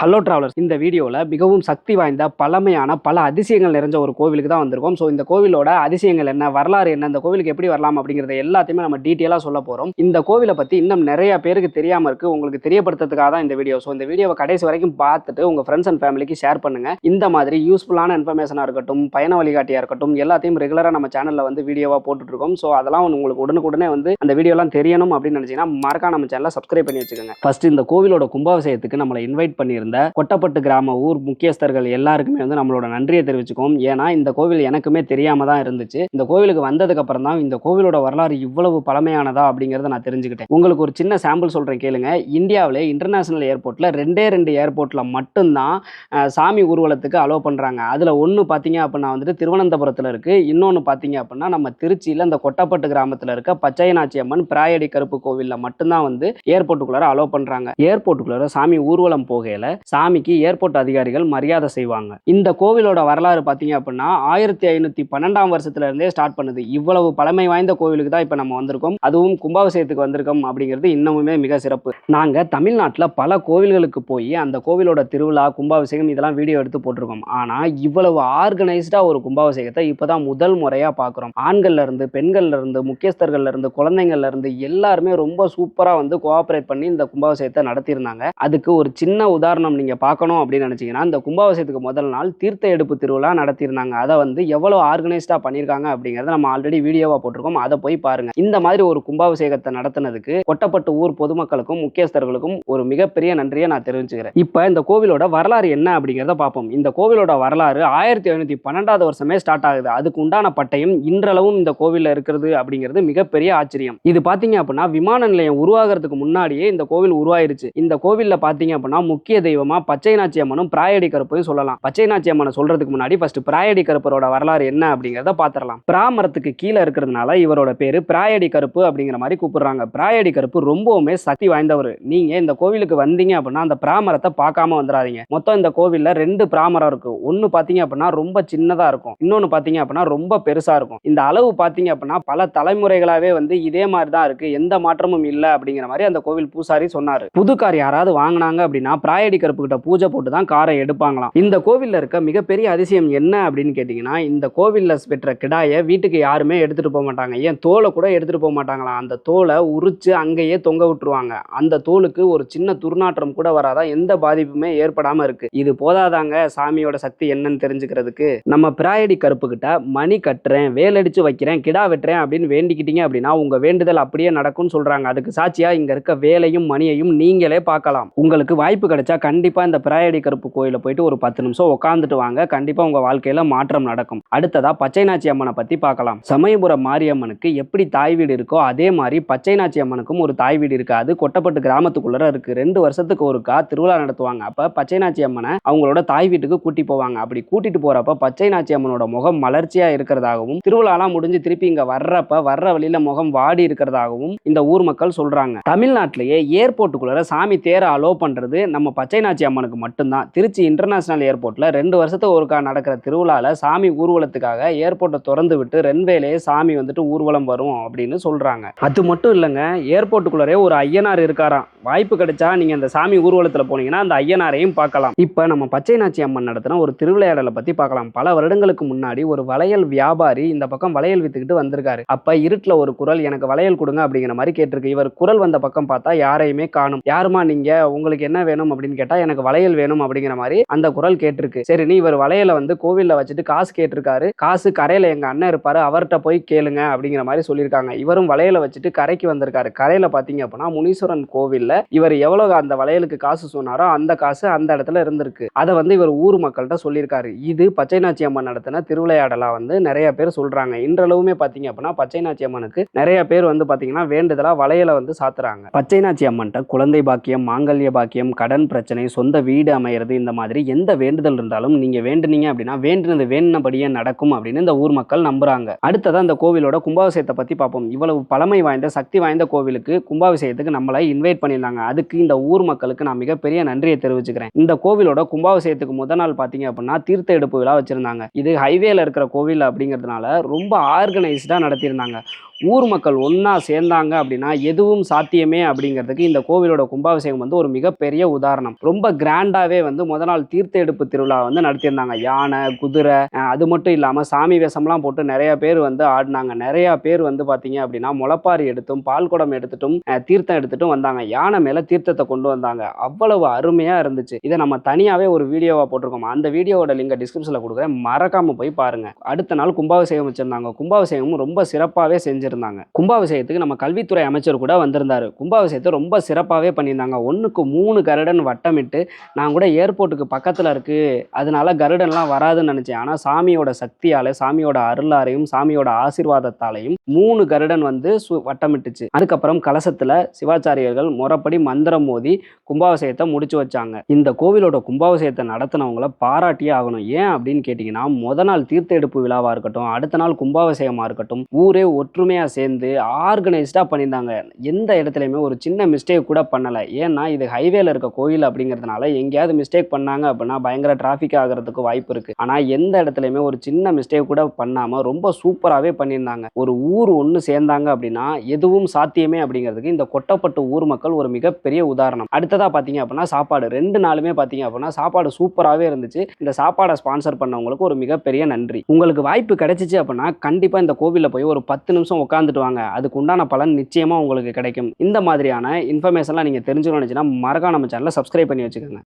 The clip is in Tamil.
ஹலோ டிராவலர்ஸ் இந்த வீடியோவில் மிகவும் சக்தி வாய்ந்த பழமையான பல அதிசயங்கள் நிறைஞ்ச ஒரு கோவிலுக்கு தான் வந்திருக்கோம். ஸோ இந்த கோவிலோட அதிசயங்கள் என்ன வரலாறு என்ன இந்த கோவிலுக்கு எப்படி வரலாம் அப்படிங்கிறத எல்லாத்தையுமே நம்ம டீட்டெயிலாக சொல்ல போகிறோம் இந்த கோவிலை பற்றி இன்னும் நிறைய பேருக்கு தெரியாமல் இருக்குது உங்களுக்கு தெரியப்படுத்துறதுக்காக தான் இந்த வீடியோ ஸோ இந்த வீடியோவை கடைசி வரைக்கும் பார்த்துட்டு உங்கள் ஃப்ரெண்ட்ஸ் அண்ட் ஃபேமிலிக்கு ஷேர் பண்ணுங்கள் இந்த மாதிரி யூஸ்ஃபுல்லான இன்ஃபர்மேஷனாக இருக்கட்டும் பயண வழிகாட்டியாக இருக்கட்டும் எல்லாத்தையும் ரெகுலராக நம்ம சேனலில் வந்து வீடியோவாக போட்டுட்ருக்கோம் ஸோ அதெல்லாம் உங்களுக்கு உடனுக்குடனே வந்து அந்த வீடியோலாம் தெரியணும் அப்படின்னு நினச்சிங்கன்னா மறக்காம நம்ம சேனலை சப்ஸ்கிரைப் பண்ணி வச்சுக்கோங்க. ஃபர்ஸ்ட் இந்த கோவிலோட கும்பாபிஷேகத்துக்கு நம்மளை இன்வைட் பண்ணியிருந்த கொட்டப்பட்டு கிராம ஊர் முக்கியஸ்தர்கள் எல்லாருக்குமே வந்து நம்மளோட நன்றியை தெரிவிச்சுக்கோம் ஏன்னா இந்த கோவில் எனக்குமே தெரியாம தான் இருந்துச்சு. இந்த கோவிலுக்கு வந்ததுக்கு அப்புறம் தான் இந்த கோவிலோட வரலாறு இவ்வளவு பழமையானதா அப்படிங்கறத நான் தெரிஞ்சுக்கிட்டேன். உங்களுக்கு ஒரு சின்ன சாம்பிள் சொல்றேன் கேளுங்க. இந்தியாவிலே இன்டர்நேஷனல் ஏர்போர்ட்ல ரெண்டே ரெண்டு ஏர்போர்ட்ல மட்டும்தான் சாமி ஊர்வலத்துக்கு அலோவ் பண்றாங்க. அதுல ஒன்று பார்த்தீங்க அப்படின்னா வந்துட்டு திருவனந்தபுரத்தில் இருக்கு. இன்னொன்று பார்த்தீங்க அப்படின்னா நம்ம திருச்சியில் இந்த கொட்டப்பட்டு கிராமத்தில் இருக்க பச்சையநாச்சி அம்மன் பிராயடி கருப்பு கோவிலில் மட்டும்தான் வந்து ஏர்போர்ட்டுக்குள்ளார அலோவ் பண்றாங்க. ஏர்போர்ட்டுக்குள்ளார சாமி ஊர்வலம் போகையில சாமிக்கு ஏர்போர்ட் அதிகாரிகள் மரியாதை செய்வாங்க. இந்த கோவிலோட வரலாறு பார்த்தீங்க அப்படின்னா ஆயிரத்தி ஐநூத்தி பன்னெண்டாம் வருஷத்துல இருந்தே ஸ்டார்ட் பண்ணுது. இவ்வளவு பழமை வாய்ந்த கோவிலுக்கு தான் இப்போ நம்ம வந்திருக்கோம். அதுவும் கும்பாபிஷேகத்துக்கு வந்திருக்கோம் அப்படிங்கிறது இன்னமுமே மிக சிறப்பு. நாங்க தமிழ்நாட்டில் பல கோவில்களுக்கு போய் அந்த கோவிலோட திருவிழா கும்பாபிஷேகம் இதெல்லாம் வீடியோ எடுத்து போட்டிருக்கோம். ஆனா இவ்வளவு ஆர்கனைஸ்டா ஒரு கும்பாபிஷேகத்தை இப்பதான் முதல் முறையா பார்க்குறோம் ஆண்கள்ல இருந்து பெண்கள்ல இருந்து முக்கியஸ்தர்கள்ல இருந்து குழந்தைங்கள்ல இருந்து எல்லாருமே ரொம்ப சூப்பரா வந்து கோஆப்ரேட் பண்ணி இந்த கும்பாபிஷேகத்தை நடத்தியிருந்தாங்க. அதுக்கு ஒரு சின்ன உதாரணம் நீங்க பார்க்கணும் அப்படின்னு நினைச்சீங்கன்னா இந்த கும்பாவசியத்துக்கு முதல் நாள் தீர்த்த எடுப்பு திருவிழா நடத்தியிருந்தாங்க. அதை வந்து எவ்வளவு ஆர்கனைஸ்டா பண்ணியிருக்காங்க அப்படிங்கறத நம்ம ஆல்ரெடி வீடியோவா போட்டிருக்கோம். அதை போய் பாருங்க. இந்த மாதிரி ஒரு கும்பாபிஷேகத்தை நடத்தினதுக்கு கொட்டப்பட்டு ஊர் பொதுமக்களுக்கும் முக்கியஸ்தர்களுக்கும் ஒரு மிகப்பெரிய நன்றியை நான் தெரிவிச்சுக்கிறேன். இப்போ இந்த கோவிலோட வரலாறு என்ன அப்படிங்கிறத பார்ப்போம். இந்த கோவிலோட வரலாறு ஆயிரத்தி ஐநூத்தி பன்னெண்டாவது வருஷமே ஸ்டார்ட் ஆகுது. அதுக்கு உண்டான பட்டயம் இன்றளவும் இந்த கோவிலில் இருக்கிறது அப்படிங்கிறது மிகப்பெரிய ஆச்சரியம். இது பார்த்தீங்க அப்படின்னா விமான நிலையம் உருவாகிறதுக்கு முன்னாடியே இந்த கோவில் உருவாயிருச்சு. இந்த கோவிலில் பார்த்தீங்க அப்படின்னா முக்கிய தெய்வம் பச்சைநாச்சி அம்மனும் பிராயடி கருப்பையும் சொல்லலாம். பச்சைநாச்சி அம்மனை சொல்றதுக்கு முன்னாடி ஃபர்ஸ்ட் பிராயடி கருப்பரோட வரலாறு என்ன அப்படிங்கிறத பார்த்துடலாம் பிராமரத்துக்கு கீழே இருக்கிறதுனால இவரோட பேர் பிராயடி கருப்பு அப்படிங்கிற மாதிரி கூப்பிடுறாங்க. பிராயடி கருப்பு ரொம்பவுமே சக்தி வாய்ந்தவர். நீங்க இந்த கோவிலுக்கு வந்தீங்க அப்படின்னா அந்த பிராமரத்தை பார்க்காம வந்துடாதீங்க. மொத்தம் இந்த கோவில்ல ரெண்டு பிராமரம் இருக்கு. ஒன்னு பாத்தீங்க அப்படின்னா ரொம்ப சின்னதா இருக்கும். இன்னொன்னு பாத்தீங்க அப்படின்னா ரொம்ப பெருசா இருக்கும். இந்த அளவு பாத்தீங்க அப்படின்னா பல தலைமுறைகளாவே வந்து இதே மாதிரி தான் இருக்கு. எந்த மாற்றமும் இல்லை அப்படிங்கிற மாதிரி அந்த கோவில் பூசாரி சொன்னாரு. புதுக்கார் யாராவது வாங்கினாங்க அப்படின்னா பிராயடி கருப்பு கிட்ட பூஜை போட்டு தான் காரை எடுப்பாங்களாம். இந்த கோவில்ல இருக்க மிகப்பெரிய அதிசயம் என்ன அப்படின்னு கேட்டீங்கன்னா இந்த கோவில்ல பெற்ற கிடாயை வீட்டுக்கு யாருமே எடுத்துட்டு போக மாட்டாங்க. ஏன் தோலை கூட எடுத்துட்டு போக மாட்டாங்களாம். அந்த தோலை உரிச்சு அங்கேயே தொங்க விட்டுருவாங்க. அந்த தோலுக்கு ஒரு சின்ன துர்நாற்றம் கூட வராதான் எந்த பாதிப்புமே ஏற்படாம இருக்கு. இது போதாதாங்க சாமியோட சக்தி என்னன்னு தெரிஞ்சுக்கிறதுக்கு. நம்ம பிராயடி கருப்பு கிட்ட மணி கட்டுறேன் வேலடிச்சு வைக்கிறேன் கிடா வெட்டுறேன் அப்படின்னு வேண்டிக்கிட்டீங்க அப்படின்னா உங்க வேண்டுதல் அப்படியே நடக்கும்னு சொல்றாங்க. அதுக்கு சாட்சியா இங்க இருக்க வேலையும் மணியையும் நீங்களே பார்க்கலாம். உங்களுக்கு வாய்ப்பு கிடைச்சா கண்டிப்பாக இந்த பிராயடி கருப்பு கோயிலில் போயிட்டு ஒரு பத்து நிமிஷம் உட்காந்துட்டு வாங்க. கண்டிப்பாக உங்கள் வாழ்க்கையில் மாற்றம் நடக்கும். அடுத்ததா பச்சைநாச்சி அம்மனை பற்றி பார்க்கலாம் சமயபுரம் மாரியம்மனுக்கு எப்படி தாய் வீடு இருக்கோ அதே மாதிரி பச்சைநாச்சி அம்மனுக்கும் ஒரு தாய் வீடு இருக்காது அது கொட்டப்பட்டு கிராமத்துக்குள்ளே இருக்குது ரெண்டு வருஷத்துக்கு ஒருக்கா திருவிழா நடத்துவாங்க. அப்போ பச்சைநாச்சி அம்மனை அவங்களோட தாய் வீட்டுக்கு கூட்டி போவாங்க. அப்படி கூட்டிட்டு போறப்ப பச்சைநாச்சி அம்மனோட முகம் மலர்ச்சியாக இருக்கிறதாகவும் திருவிழாலாம் முடிஞ்சு திருப்பி இங்கே வர்றப்ப வர்ற வழியில் முகம் வாடி இருக்கிறதாகவும் இந்த ஊர் மக்கள் சொல்கிறாங்க தமிழ்நாட்டிலேயே ஏர்போர்ட்டுக்குள்ளே சாமி தேர அலோ பண்ணுறது நம்ம பச்சை பச்சைநாச்சி அம்மனுக்கு மட்டும்தான். திருச்சி இன்டர்நேஷனல் ஏர்போர்ட்ல ரெண்டு வருஷத்துக்கு ஒருக்கா நடக்கிற திருவிழால சாமி ஊர்வலத்துக்காக ஏர்போர்ட்டை திறந்து விட்டு ரென்வேலேயே சாமி வந்துட்டு ஊர்வலம் வரும் அப்படின்னு சொல்றாங்க. அது மட்டும் இல்லைங்க ஏர்போர்ட்டுக்குள்ளரே ஒரு ஐயனார் இருக்காராம். வாய்ப்பு கிடைச்சா நீங்க அந்த சாமி ஊர்வலத்துல போனீங்கன்னா அந்த ஐயனாரையும் பார்க்கலாம். இப்ப நம்ம பச்சைநாச்சி அம்மன் நடத்தின ஒரு திருவிளையாடலை பத்தி பார்க்கலாம். பல வருடங்களுக்கு முன்னாடி ஒரு வளையல் வியாபாரி இந்த பக்கம் வளையல் வித்துக்கிட்டு வந்திருக்காரு. அப்ப இருட்டில் ஒரு குரல் எனக்கு வளையல் கொடுங்க அப்படிங்கிற மாதிரி கேட்டிருக்கு. இவர் குரல் வந்த பக்கம் பார்த்தா யாரையுமே காணும். யாருமா நீங்க? உங்களுக்கு என்ன வேணும்? அப்படின்னு கேட்டா எனக்கு வளையல் வேணும் அப்படிங்கிற மாதிரி அந்த குரல் கேட்டிருக்கு. சரி நீ இவர் வளையலை வந்து கோவில்ல வச்சுட்டு காசு கேட்டிருக்காரு. காசு கரையில எங்க அண்ணன் இருப்பாரு. அவர்கிட்ட போய் கேளுங்க அப்படிங்கிற மாதிரி சொல்லியிருக்காங்க. இவரும் வளையலை வச்சுட்டு கரைக்கு வந்திருக்காரு. கரையில பாத்தீங்க அப்படின்னா முனீஸ்வரன் கோவில்ல இவர் எவ்வளவு அந்த வளையலுக்கு காசு சொன்னாரோ அந்த காசு அந்த இடத்துல இருந்திருக்கு. அதை வந்து இவர் ஊர் மக்கள்கிட்ட சொல்லியிருக்காரு. இது பச்சைநாச்சி அம்மன் நடத்தின திருவிளையாடலா வந்து நிறைய பேர் சொல்றாங்க. இன்றளவுமே பாத்தீங்க அப்படின்னா பச்சைநாச்சி அம்மனுக்கு நிறைய பேர் வந்து பாத்தீங்கன்னா வேண்டுதலா வளையலை வந்து சாத்துறாங்க. பச்சைநாச்சி அம்மன்ட்ட குழந்தை பாக்கியம் மாங்கல்ய பாக்கியம் கடன் பிரச்சனை சொந்த வீடு அமையிறது இந்த மாதிரி எந்த வேண்டுதல் இருந்தாலும் நீங்க வேண்டுனீங்க அப்படின்னா வேண்டினது வேண்டினபடியே நடக்கும் அப்படின்னு இந்த ஊர் மக்கள் நம்புறாங்க. அடுத்ததாக இந்த கோவிலோட கும்பாபிஷேகத்தை பத்தி பார்ப்போம். இவ்வளவு பழமை வாய்ந்த சக்தி வாய்ந்த கோவிலுக்கு கும்பாபிஷேகத்துக்கு நம்மளை இன்வைட் பண்ணியிருந்தாங்க. அதுக்கு இந்த ஊர் மக்களுக்கு நான் மிகப்பெரிய நன்றியை தெரிவிச்சுக்கிறேன். இந்த கோவிலோட கும்பாபிஷேகத்துக்கு முத நாள் பாத்தீங்க அப்படின்னா தீர்த்த எடுப்பு விழா வச்சிருந்தாங்க. இது ஹைவேல இருக்கிற கோவில் அப்படிங்கிறதுனால ரொம்ப ஆர்கனைஸ்டா நடத்தியிருந்தாங்க. ஊர் மக்கள் ஒன்றா சேர்ந்தாங்க அப்படின்னா எதுவும் சாத்தியமே அப்படிங்கிறதுக்கு இந்த கோவிலோட கும்பாபிஷேகம் வந்து ஒரு மிகப்பெரிய உதாரணம். ரொம்ப கிராண்டாகவே வந்து முத நாள் தீர்த்த எடுப்பு திருவிழா வந்து நடத்தியிருந்தாங்க. யானை குதிரை அது மட்டும் இல்லாமல் சாமி வேஷம்லாம் போட்டு நிறைய பேர் வந்து ஆடினாங்க. நிறைய பேர் வந்து பார்த்தீங்க அப்படின்னா முளப்பாரி எடுத்தும் பால் குடம் எடுத்துட்டும் தீர்த்தம் எடுத்துட்டும் வந்தாங்க. யானை மேலே தீர்த்தத்தை கொண்டு வந்தாங்க. அவ்வளவு அருமையாக இருந்துச்சு. இதை நம்ம தனியாகவே ஒரு வீடியோவாக போட்டிருக்கோம்? அந்த வீடியோவோட லிங்கை டிஸ்கிரிப்ஷனில் கொடுக்குறேன். மறக்காமல் போய் பாருங்க. அடுத்த நாள் கும்பாபிஷேகம் வச்சிருந்தாங்க. கும்பாபிஷேகமும் ரொம்ப சிறப்பாகவே செஞ்சிருந்தாங்க. கும்பாபிஷேகத்துக்கு நம்ம கல்வித்துறை அமைச்சர் கூட வந்திருந்தாரு. கும்பாபிஷேகத்தை ரொம்ப சிறப்பாகவே பண்ணியிருந்தாங்க. ஒன்றுக்கு மூணு கருடன் வட்டமிட்டு நான் கூட ஏர்போர்ட்டுக்கு பக்கத்தில் இருக்கு. அதனால கருடன்லாம் வராதுன்னு நினச்சேன். ஆனால் சாமியோட சக்தியால் சாமியோட அருளாரையும் சாமியோட ஆசிர்வாதத்தாலையும் மூணு கருடன் வந்து சு வட்டமிட்டுச்சு. அதுக்கப்புறம் கலசத்தில் சிவாச்சாரியர்கள் முறைப்படி மந்திரம் மோதி கும்பாபிஷேகத்தை முடிச்சு வச்சாங்க. இந்த கோவிலோட கும்பாபிஷேகத்தை நடத்தினவங்கள பாராட்டியே ஆகணும். ஏன் அப்படின்னு கேட்டிங்கன்னா முத நாள் தீர்த்த எடுப்பு விழாவாக இருக்கட்டும் அடுத்த நாள் கும்பாபிஷேகமாக இருக்கட்டும் ஊரே ஒற்றுமையாக ஒற்றுமையாக சேர்ந்து ஆர்கனைஸ்டாக பண்ணியிருந்தாங்க. எந்த இடத்துலையுமே ஒரு சின்ன மிஸ்டேக் கூட பண்ணலை. ஏன்னா இது ஹைவேல இருக்க கோயில் அப்படிங்கிறதுனால எங்கேயாவது மிஸ்டேக் பண்ணாங்க அப்படின்னா பயங்கர டிராஃபிக் ஆகிறதுக்கு வாய்ப்பு இருக்குது ஆனால் எந்த இடத்துலையுமே ஒரு சின்ன மிஸ்டேக் கூட பண்ணாமல் ரொம்ப சூப்பராகவே பண்ணியிருந்தாங்க. ஒரு ஊர் ஒன்று சேர்ந்தாங்க அப்படின்னா எதுவும் சாத்தியமே அப்படிங்கிறதுக்கு இந்த கொட்டப்பட்டு ஊர் மக்கள் ஒரு மிகப்பெரிய உதாரணம். அடுத்ததாக பார்த்தீங்க அப்படின்னா சாப்பாடு. ரெண்டு நாளுமே பார்த்தீங்க அப்படின்னா சாப்பாடு சூப்பராகவே இருந்துச்சு. இந்த சாப்பாடை ஸ்பான்சர் பண்ணவங்களுக்கு ஒரு மிகப்பெரிய நன்றி. உங்களுக்கு வாய்ப்பு கிடைச்சிச்சு அப்படின்னா கண்டிப்பாக இந்த கோவிலில் போய் ஒரு பத்து நிமிஷம் உட்காந்துட்டு வாங்க அதுக்கு உண்டான பலன் நிச்சயமாக உங்களுக்கு கிடைக்கும். இந்த மாதிரியான இன்ஃபர்மேஷன்லாம் நீங்கள் தெரிஞ்சுக்கணும்னு நினச்சின்னா மறக்காம நம்ம சேனலை சப்ஸ்கிரைப் பண்ணி வச்சுக்கோங்க.